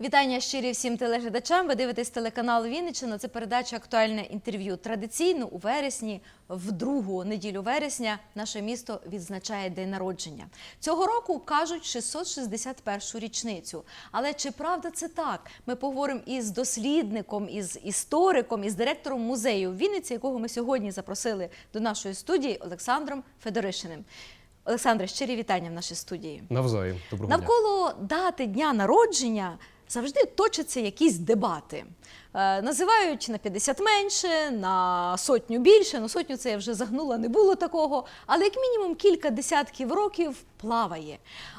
Вітання щирі всім телеглядачам. Ви дивитесь телеканал Вінниччина. Це передача актуальне інтерв'ю. Традиційно у вересні, в другу неділю вересня, наше місто відзначає день народження. Цього року кажуть 661 річницю. Але чи правда це так? Ми поговоримо із дослідником, із істориком, із директором музею в Вінниці, якого ми сьогодні запросили до нашої студії Олександром Федоришиним. Олександре, щирі вітання в нашій студії. Навзаєм. Доброго дня. Навколо дати дня народження завжди точаться якісь дебати. Е, називають на 50 менше, на сотню більше. Ну, сотню це я вже загнула, не було такого. Але як мінімум кілька десятків років плаває.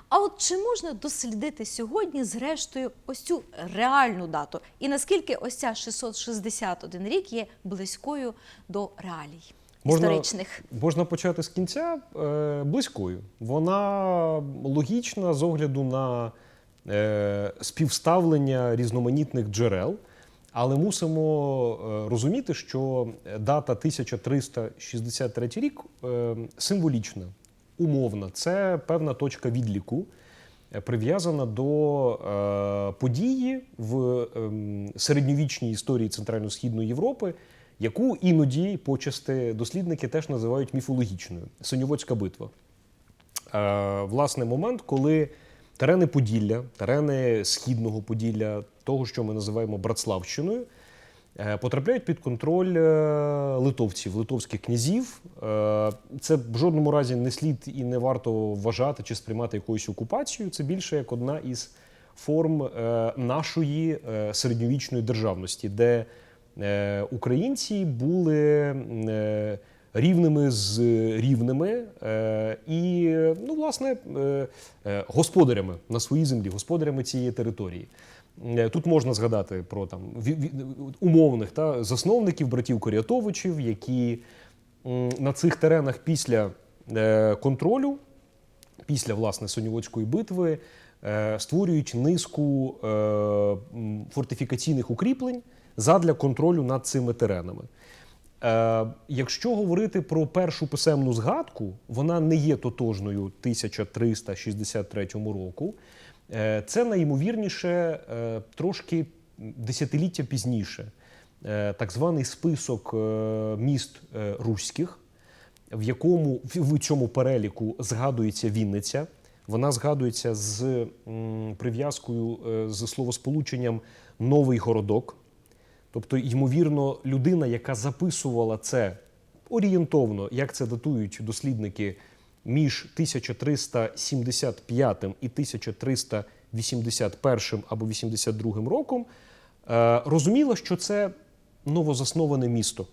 А от чи можна дослідити сьогодні, зрештою, ось цю реальну дату? І наскільки ось ця 661 рік є близькою до реалій історичних? можна почати з кінця е, близькою. Вона логічна з огляду на співставлення різноманітних джерел. Але мусимо е, розуміти, що дата 1363 рік е, символічна, умовна. Це певна точка відліку, е, прив'язана до е, події в ем, середньовічній історії Центрально-Східної Європи, яку іноді почасти дослідники теж називають міфологічною Синьоводська битва. Е, власне, момент, коли терени Поділля, терени Східного Поділля, того, що ми називаємо Братславщиною, е, потрапляють під контроль е, литовців, литовських князів. Е, Це в жодному разі не слід і не варто вважати чи сприймати якоюсь окупацією. Це більше як одна із форм нашої середньовічної державності, де українці були рівними з рівними е, і, ну, власне, е, е, господарями на своїй землі, господарями цієї території. Тут можна згадати про там умовних та засновників братів Корятовичів, які на цих теренах після контролю після власне Сонівоцької битви створюють низку фортифікаційних укріплень задля контролю над цими теренами. Е, якщо говорити про першу писемну згадку, вона не є тотожною 1363 року. Е, це найімовірніше е, трошки десятиліття пізніше. Е, так званий список е, міст е, руських, в якому в- цьому переліку згадується Вінниця. Вона згадується з прив'язкою е, з словосполученням новий городок. Тобто, ймовірно, людина, яка записувала це орієнтовно, як це датують дослідники, між 1375 і 1381 або 82 роком, е, розуміла, що це новозасноване місто.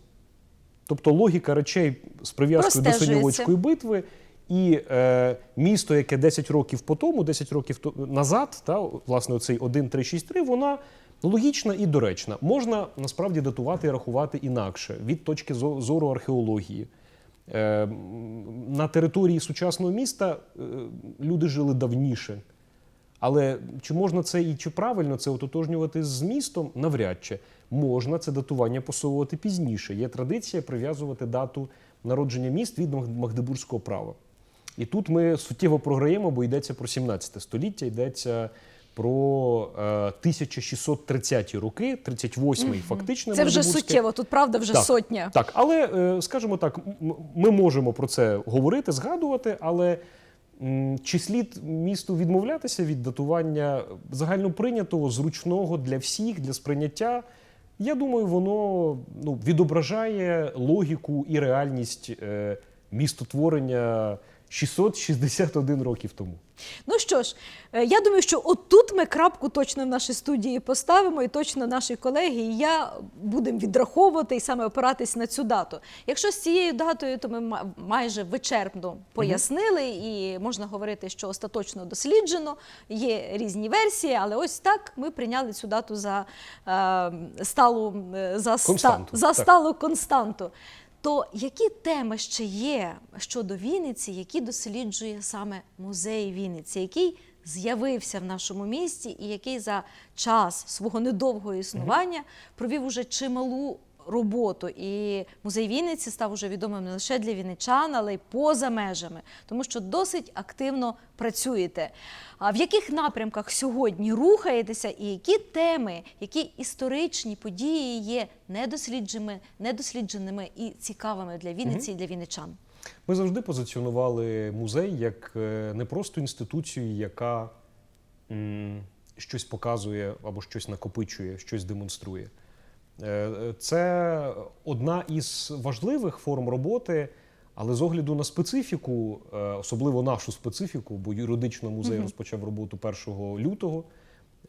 Тобто логіка речей з прив'язкою до. Синьоводської битви і е, місто, яке 10 років по тому, 10 років назад, та, власне, оцей 1, 3, 6, 3, вона логічна і доречна. Можна насправді датувати і рахувати інакше від точки зору археології. Е, на території сучасного міста е, люди жили давніше. Але чи можна це і чи правильно це ототожнювати з містом? Навряд чи можна це датування посовувати пізніше. Є традиція прив'язувати дату народження міст від Маг- Магдебурзького права. І тут ми суттєво програємо, бо йдеться про 17 століття, йдеться про е, 1630 роки, 38-й фактично. Це вже суттєво, тут правда вже Так, сотня. Так, але е, скажімо так, ми можемо про це говорити, згадувати, але чи слід місту відмовлятися від датування загальноприйнятого, зручного для всіх, для сприйняття? Я думаю, воно ну, відображає логіку і реальність е, містотворення 661 років тому. Ну що ж, е, я думаю, що отут ми крапку точно в нашій студії поставимо, і точно наші колеги і я будемо відраховувати і саме опиратись на цю дату. Якщо з цією датою, то ми ма- майже вичерпно пояснили, і можна говорити, що остаточно досліджено. Є різні версії, але ось так ми прийняли цю дату за е, сталу за, ста, Константу, за сталу константу. То які теми ще є щодо Вінниці, які досліджує саме музей Вінниці, який з'явився в нашому місті і який за час свого недовгого існування провів уже чималу роботу. І музей Вінниці став уже відомим не лише для вінничан, але й поза межами, тому що досить активно працюєте. А в яких напрямках сьогодні рухаєтеся, і які теми, які історичні події є недослідженими, недослідженими і цікавими для Вінниці і для вінничан? Ми завжди позиціонували музей як е, не просто інституцію, яка щось показує або щось накопичує, щось демонструє. Е, Це одна із важливих форм роботи, але з огляду на специфіку, е, особливо нашу специфіку, бо юридично музей розпочав роботу 1 лютого.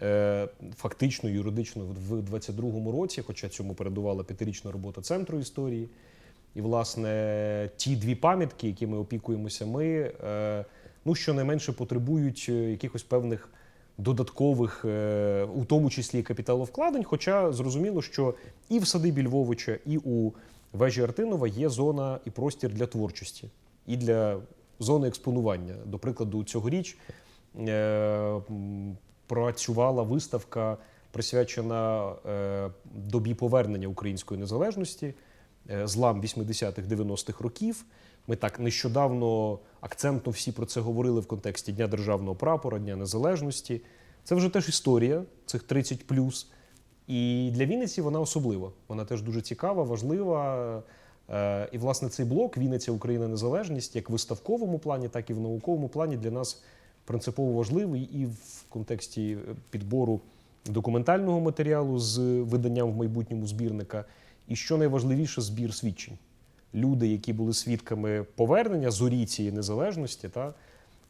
Е, Фактично юридично в 22-му році, хоча цьому передувала п'ятирічна робота центру історії. І, власне, ті дві пам'ятки, якими опікуємося ми, ну, щонайменше потребують якихось певних додаткових, е, у тому числі капіталовкладень. Хоча зрозуміло, що і в садибі Львовича, і у вежі Артинова є зона і простір для творчості, і для зони експонування. До прикладу, цьогоріч е, працювала виставка, присвячена е, добі повернення української незалежності злам 80-х, 90-х років. Ми так нещодавно акцентно всі про це говорили в контексті Дня державного прапора, Дня Незалежності. Це вже теж історія цих 30 І для Вінниці вона особлива. Вона теж дуже цікава, важлива. Е, І, власне, цей блок Вінниця Україна Незалежність як в виставковому плані, так і в науковому плані для нас принципово важливий і в контексті е, підбору документального матеріалу з виданням в майбутньому збірника. І що найважливіше, збір свідчень. Люди, які були свідками повернення зорі цієї незалежності, та,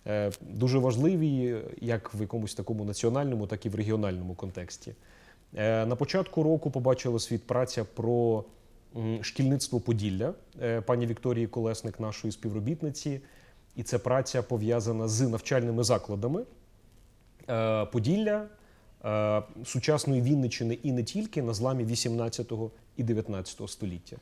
е, дуже важливі як в якомусь такому національному, так і в регіональному контексті. Е, На початку року побачила світ праця про шкільництво Поділля е, пані Вікторії Колесник, нашої співробітниці. І це праця пов'язана з навчальними закладами Поділля, сучасної Вінниччини і не тільки на зламі 18 і 19 століття.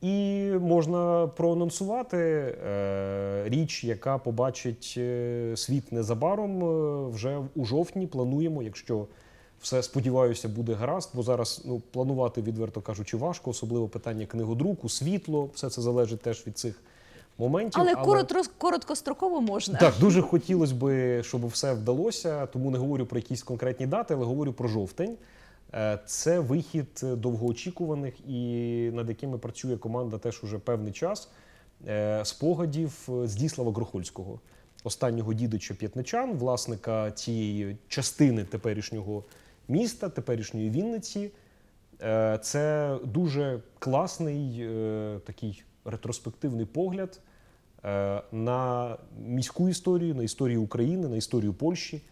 І можна проанонсувати е, річ, яка побачить е, світ незабаром. е, Вже у жовтні плануємо, якщо все сподіваюся, буде гаразд, бо зараз ну, планувати, відверто кажучи, важко, особливо питання книгодруку, світло, все це залежить теж від цих моментів. Але коротко, короткостроково можна. Так, дуже хотілося б, щоб все вдалося, тому не говорю про якісь конкретні дати, але говорю про жовтень. Е, Це вихід довгоочікуваних і над якими працює команда теж уже певний час. е, Спогадів Здіслава Грохольського, останнього дідича п'ятничан, власника цієї частини теперішнього міста, теперішньої Вінниці. Е, Це дуже класний е, такий ретроспективний погляд е, на міську історію, на історію України, на історію Польщі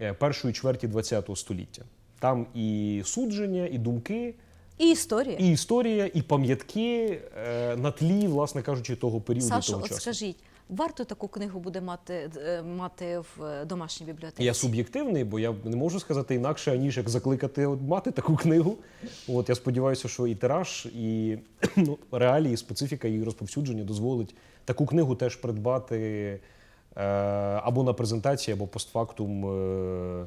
е, першої чверті ХХ століття. Там і судження, і думки, І історія. і історія, і пам'ятки е, на тлі, власне кажучи, того періоду Сашо, того от скажіть, варто таку книгу буде мати, е, мати в е, домашній бібліотеці? Я суб'єктивний, бо я не можу сказати інакше, аніж як закликати от, мати таку книгу. От я сподіваюся, що і тираж, і ну, реалії, специфіка її розповсюдження дозволить таку книгу теж придбати е, або на презентації, або постфактум. Е,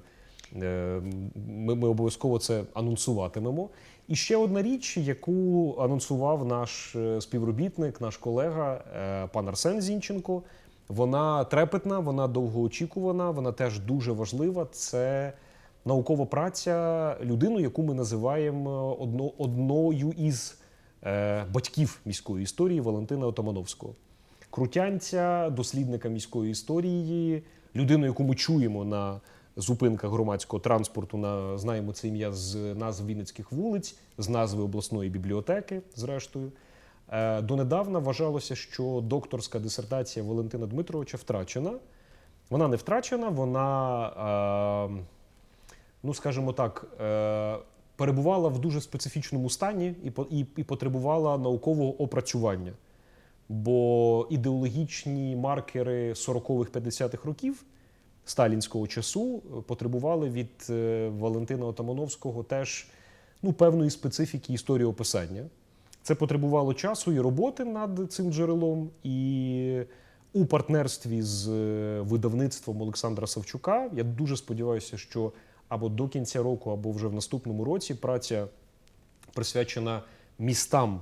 ми, ми обов'язково це анонсуватимемо. І ще одна річ, яку анонсував наш е, співробітник, наш колега, е, пан Арсен Зінченко. Вона трепетна, вона довгоочікувана, вона теж дуже важлива. Це наукова праця людину, яку ми називаємо одно, одною із е, батьків міської історії Валентина Отамановського. Крутянця, дослідника міської історії, людину, яку ми чуємо на зупинках громадського транспорту, на, знаємо це ім'я з назв Вінницьких вулиць, з назви обласної бібліотеки, зрештою. Е, Донедавна вважалося, що докторська дисертація Валентина Дмитровича втрачена. Вона не втрачена, вона, е, ну скажімо так, е, перебувала в дуже специфічному стані і потребувала наукового опрацювання. Бо ідеологічні маркери 40-х, 50-х років сталінського часу е, потребували від е, Валентина Отамановського теж ну, певної специфіки історіописання. Це потребувало часу і роботи над цим джерелом, і у партнерстві з е, видавництвом Олександра Савчука. Я дуже сподіваюся, що або до кінця року, або вже в наступному році праця присвячена містам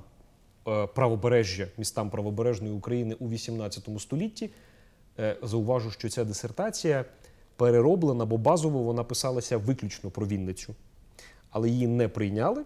правобережжя, містам правобережної України у 18 столітті. Е, Зауважу, що ця дисертація перероблена, бо базово вона писалася виключно про Вінницю, але її не прийняли.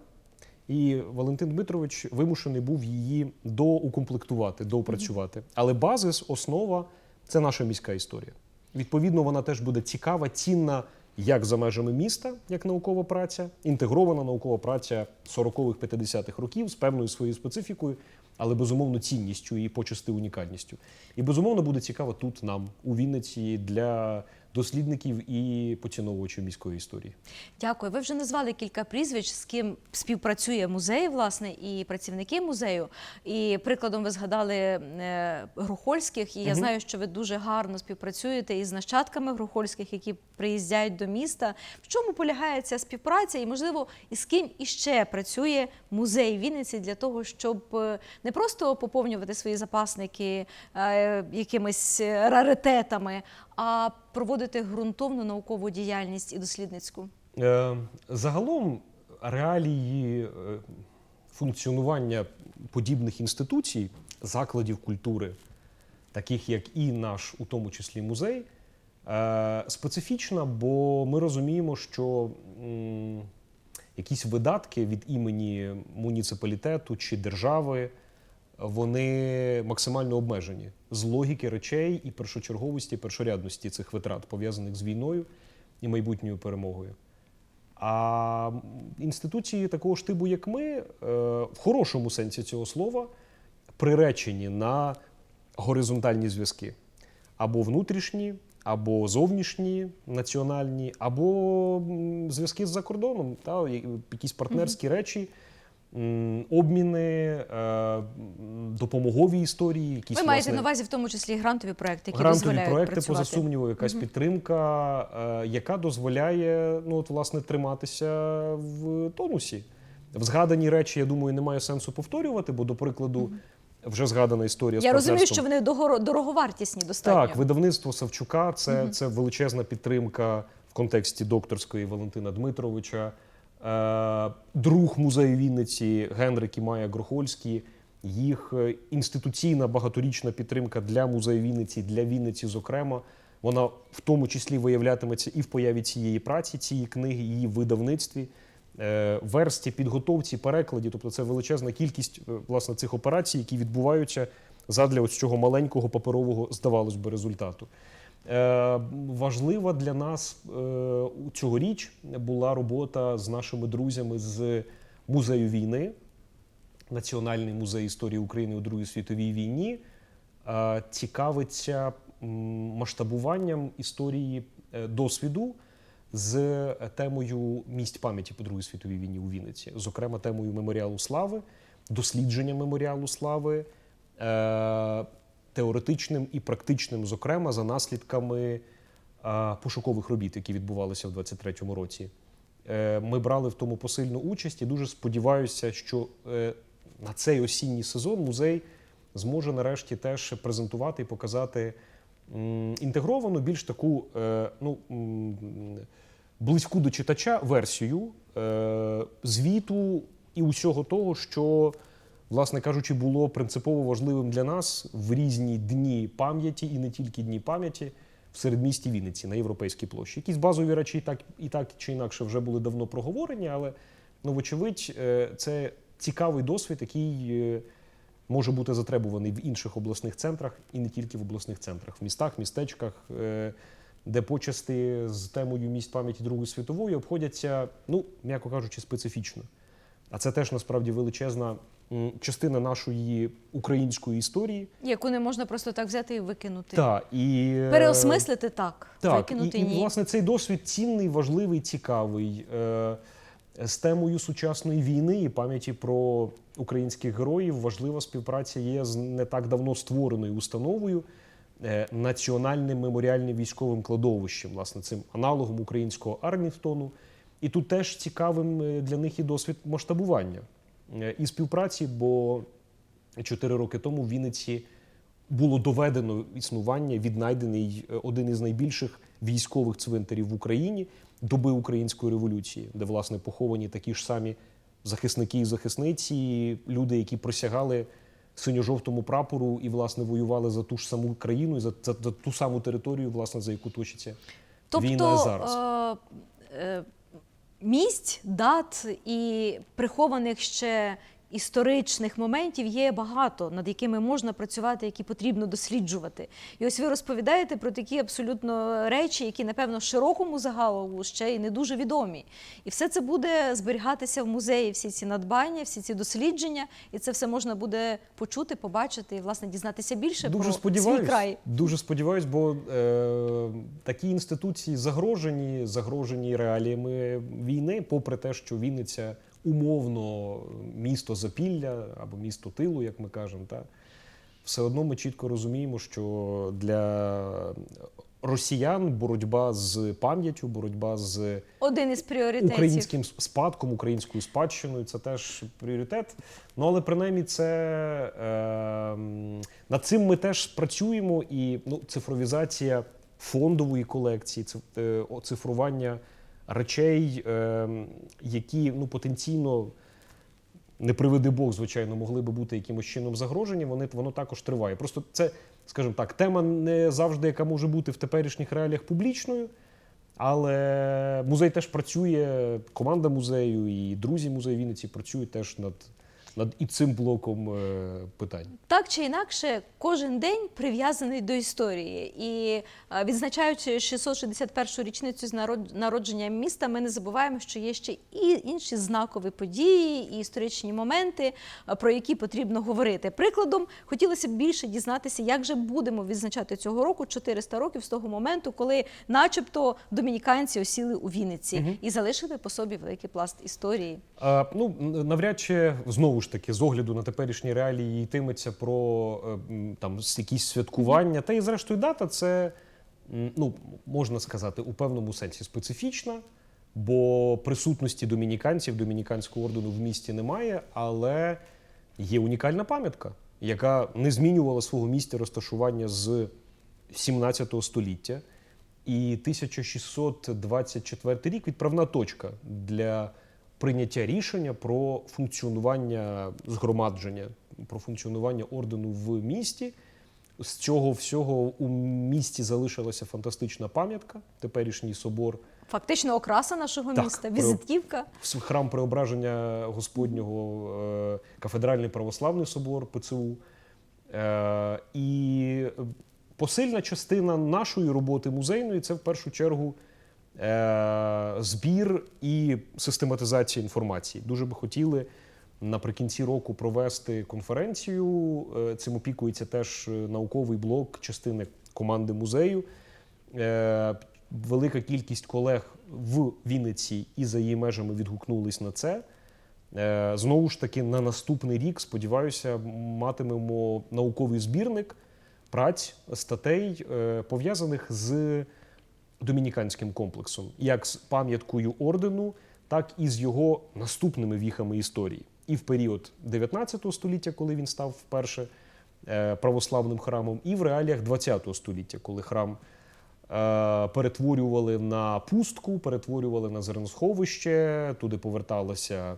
І Валентин Дмитрович вимушений був її доукомплектувати, доопрацювати. Але базис, основа це наша міська історія. Відповідно, вона теж буде цікава, цінна як за межами міста, як наукова праця, інтегрована наукова праця 40-х, 50-х років з певною своєю специфікою, але безумовно цінністю і почасти унікальністю. І безумовно буде цікаво тут нам у Вінниці для дослідників і поціновувачів міської історії. Дякую. Ви вже назвали кілька прізвищ, з ким співпрацює музей, власне, і працівники музею. І прикладом ви згадали е, Грохольських. І я знаю, що ви дуже гарно співпрацюєте із нащадками Грохольських, які приїздять до міста. В чому полягає ця співпраця? І, можливо, із ким іще працює музей Вінниці для того, щоб е, не просто поповнювати свої запасники е, якимись раритетами, а проводити ґрунтовну наукову діяльність і дослідницьку. Е, Загалом реалії е, функціонування подібних інституцій, закладів культури, таких як і наш, у тому числі музей, е, специфічна, бо ми розуміємо, що якісь видатки від імені муніципалітету чи держави. Вони максимально обмежені з логіки речей і першочерговості, першорядності цих витрат, пов'язаних з війною і майбутньою перемогою. А інституції такого ж типу, як ми, е, в хорошому сенсі цього слова, приречені на горизонтальні зв'язки або внутрішні, або зовнішні, національні, або зв'язки з-за кордоном, та, якісь партнерські речі. Обміни, е, допомогові історії, якісь Ви маєте власне, на увазі в тому числі і грантові проекти, які грантові дозволяють проекти, працювати. поза сумніву, якась підтримка, е, яка дозволяє ну, от, власне, триматися в тонусі. В згадані речі, я думаю, немає сенсу повторювати, бо, до прикладу, вже згадана історія з Я розумію, що вони дороговартісні достатньо. Так, видавництво Савчука це, це величезна підтримка в контексті докторської Валентина Дмитровича. Е, друг музею Вінниці Генрик і Майя Грохольські. Їх е, інституційна багаторічна підтримка для музею Вінниці, для Вінниці, зокрема, вона в тому числі виявлятиметься і в появі цієї праці, цієї книги, її видавництві, е, версті, підготовці, перекладі. Тобто це величезна кількість власне цих операцій, які відбуваються задля ось цього маленького паперового, здавалось би, результату. Е, важлива для нас е, цьогоріч була робота з нашими друзями з музею війни, Національний музей історії України у Другій світовій війні, е, цікавиться масштабуванням історії досвіду з темою місць пам'яті по Другій світовій війні у Вінниці, зокрема темою меморіалу слави, дослідження меморіалу слави, теоретичним і практичним, зокрема, за наслідками е, пошукових робіт, які відбувалися в 23-му році. Е, Ми брали в тому посильну участь і дуже сподіваюся, що е, на цей осінній сезон музей зможе нарешті теж презентувати і показати інтегровану, більш таку ну, близьку до читача версію звіту і усього того, що, власне кажучи, було принципово важливим для нас в різні дні пам'яті і не тільки дні пам'яті в середмісті Вінниці на європейській площі. Якісь базові речі так, і так чи інакше вже були давно проговорені, але ну, вочевидь, е, це цікавий досвід, який е, може бути затребуваний в інших обласних центрах і не тільки в обласних центрах, в містах, містечках, е, де почасти з темою місць пам'яті Другої світової обходяться, ну, м'яко кажучи, специфічно. А це теж насправді величезна частина нашої української історії. яку не можна просто так взяти і викинути. Та, і, е, Переосмислити так, так, викинути і, і, власне цей досвід цінний, важливий, цікавий. Е, з темою сучасної війни і пам'яті про українських героїв важлива співпраця є з не так давно створеною установою е, Національним меморіальним військовим кладовищем, власне, цим аналогом українського Армінгтону. І тут теж цікавим е, для них і досвід масштабування е, і співпраці, бо чотири роки тому в Вінниці було доведено існування, віднайдений е, один із найбільших військових цвинтарів в Україні доби української революції, де власне поховані такі ж самі захисники і захисниці, люди, які присягали синьо-жовтому прапору і, власне, воювали за ту ж саму країну і за, за, за ту саму територію, власне, за яку точиться Тобто війна зараз. Е, е, місць, дат і прихованих ще історичних моментів є багато, над якими можна працювати, які потрібно досліджувати. І ось ви розповідаєте про такі абсолютно речі, які, напевно, широкому загалу ще й не дуже відомі. І все це буде зберігатися в музеї, всі ці надбання, всі ці дослідження, і це все можна буде почути, побачити і, власне, дізнатися більше Дуже про свій край. Дуже сподіваюсь, бо е, такі інституції загрожені, загрожені реаліями війни, попри те, що Вінниця умовно місто запілля або місто тилу, як ми кажемо, та все одно ми чітко розуміємо, що для росіян боротьба з пам'яттю, боротьба з Один із пріоритетів. українським спадком, українською спадщиною це теж пріоритет. Ну але принаймні це е, над цим ми теж працюємо. І ну, цифровізація фондової колекції, е, цифрування речей, е, які ну потенційно. Не приведи Бог, звичайно, могли би бути якимось чином загрожені. Вони воно також триває. Просто це, скажімо так, тема не завжди, яка може бути в теперішніх реаліях публічною. Але музей теж працює, команда музею і друзі музею Вінниці працюють теж над, над і цим блоком е, питань. Так чи інакше, кожен день прив'язаний до історії. І е, відзначаючи 661-ю річницю з народ- народження міста, ми не забуваємо, що є ще і інші знакові події, і історичні моменти, е, про які потрібно говорити. Прикладом, хотілося б більше дізнатися, як же будемо відзначати цього року 400 років з того моменту, коли, начебто, домініканці осіли у Вінниці і залишили по собі великий пласт історії. А, ну, навряд чи знову ж таки, з огляду на теперішні реалії йтиметься про е, там якісь святкування. Та і зрештою дата це, ну, можна сказати, у певному сенсі специфічна, бо присутності домініканців, домініканського ордену в місті немає, але є унікальна пам'ятка, яка не змінювала свого місця розташування з 17 століття. І 1624 рік відправна точка для прийняття рішення про функціонування згромадження, про функціонування ордену в місті. З цього всього у місті залишилася фантастична пам'ятка, теперішній собор, Фактично окраса нашого Так, міста, візитівка. храм преображення Господнього, е, кафедральний православний собор ПЦУ. Е, І посильна частина нашої роботи музейної це в першу чергу збір і систематизація інформації. Дуже би хотіли наприкінці року провести конференцію. Е, Цим опікується теж е, науковий блок частини команди музею. Е, Велика кількість колег в Вінниці і за її межами відгукнулись на це. Е, Знову ж таки, на наступний рік, сподіваюся, матимемо науковий збірник праць, статей, е, пов'язаних з домініканським комплексом, як з пам'яткою ордену, так і з його наступними віхами історії. І в період 19 століття, коли він став вперше е, православним храмом, і в реаліях 20 століття, коли храм е, перетворювали на пустку, перетворювали на зерносховище, туди поверталася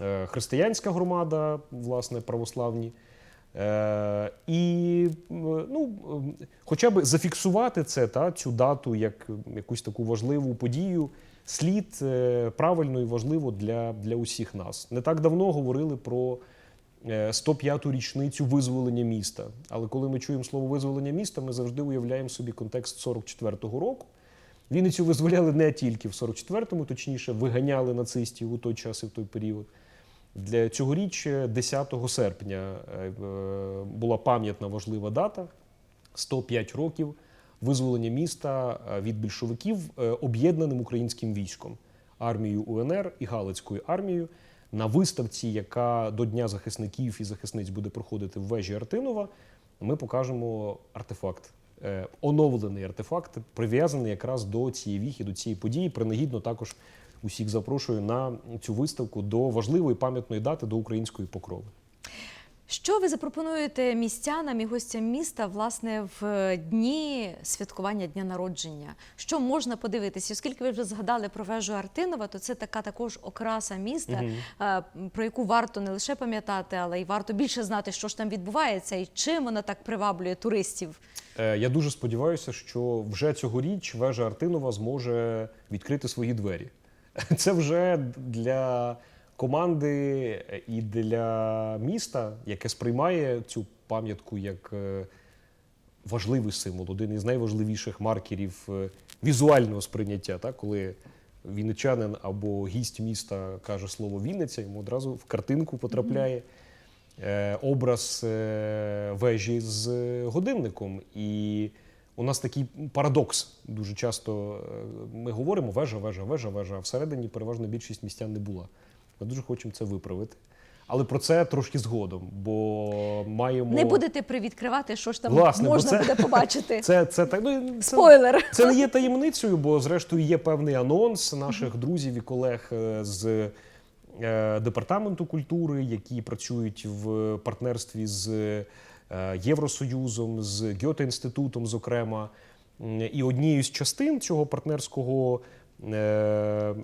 е, християнська громада, власне, православні. Е, і ну, хоча б зафіксувати це, та, цю дату як якусь таку важливу подію, слід е, правильно і важливо для, для усіх нас. Не так давно говорили про е, 105-ту річницю визволення міста. Але коли ми чуємо слово визволення міста, ми завжди уявляємо собі контекст 44-го року. Вінницю визволяли не тільки в 44-му, точніше, виганяли нацистів у той час і в той період. Для цьогоріч, е, 10 серпня, е, е, була пам'ятна важлива дата 105 років визволення міста е, від більшовиків е, об'єднаним українським військом, армією УНР і Галицькою армією. На виставці, яка до Дня захисників і захисниць буде проходити в вежі Артинова, ми покажемо артефакт. е, Оновлений артефакт, прив'язаний якраз до цієї віхи, до цієї події. Принагідно також усіх запрошую на цю виставку до важливої пам'ятної дати до української покрови. Що ви запропонуєте містянам і гостям міста власне в дні святкування дня народження? Що можна подивитися? Оскільки ви вже згадали про вежу Артинова, то це така також окраса міста, е, про яку варто не лише пам'ятати, але й варто більше знати, що ж там відбувається і чим вона так приваблює туристів. Е, Я дуже сподіваюся, що вже цьогоріч вежа Артинова зможе відкрити свої двері. Це вже для команди і для міста, яке сприймає цю пам'ятку як е, важливий символ, один із найважливіших маркерів е, візуального сприйняття. Так? Коли вінничанин або гість міста каже слово Вінниця, йому одразу в картинку потрапляє е, образ вежі з годинником. І у нас такий парадокс. Дуже часто е, ми говоримо вежа, вежа, вежа, вежа, а всередині переважно більшість містян не була. Ми дуже хочемо це виправити. Але про це трошки згодом, бо маємо Не будете привідкривати, що ж там Власне, можна це- буде побачити. це, це так. Ну, це, Спойлер. це не є таємницею, бо зрештою є певний анонс наших друзів і колег е, з е, департаменту культури, які працюють в партнерстві з Євросоюзом, з Гьоте інститутом, зокрема. І однією з частин цього партнерського е,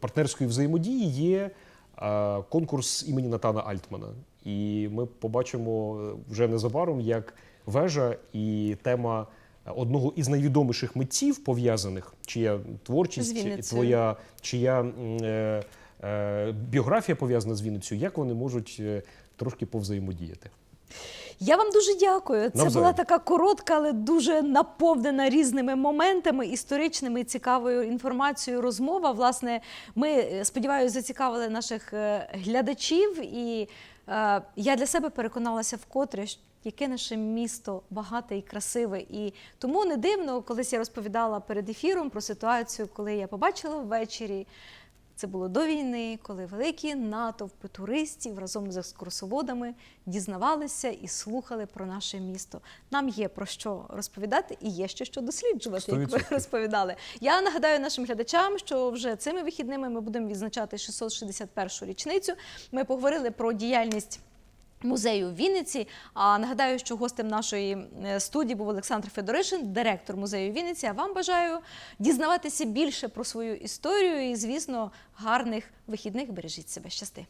партнерської взаємодії є е, конкурс імені Натана Альтмана. І ми побачимо е, вже незабаром, як вежа і тема одного із найвідоміших митців пов'язаних, чия творчість, твоя, чия е, е, біографія пов'язана з Вінницею, як вони можуть е, трошки повзаємодіяти. Я вам дуже дякую. Це Навзаєм. була така коротка, але дуже наповнена різними моментами, історичними цікавою інформацією розмова. Власне, ми е, сподіваюся, зацікавили наших е, глядачів, і е, я для себе переконалася вкотре. Яке наше місто багате і красиве, і тому не дивно, колись я розповідала перед ефіром про ситуацію, коли я побачила ввечері. Це було до війни, коли великі натовпи туристів разом з екскурсоводами дізнавалися і слухали про наше місто. Нам є про що розповідати і є ще що досліджувати, як ви розповідали. Я нагадаю нашим глядачам, що вже цими вихідними ми будемо відзначати 661-шу річницю. Ми поговорили про діяльність. Музею в Вінниці. А нагадаю, що гостем нашої е, студії був Олександр Федоришин, директор музею Вінниці. А вам бажаю дізнаватися більше про свою історію і, звісно, гарних вихідних. Бережіть себе. Щасти.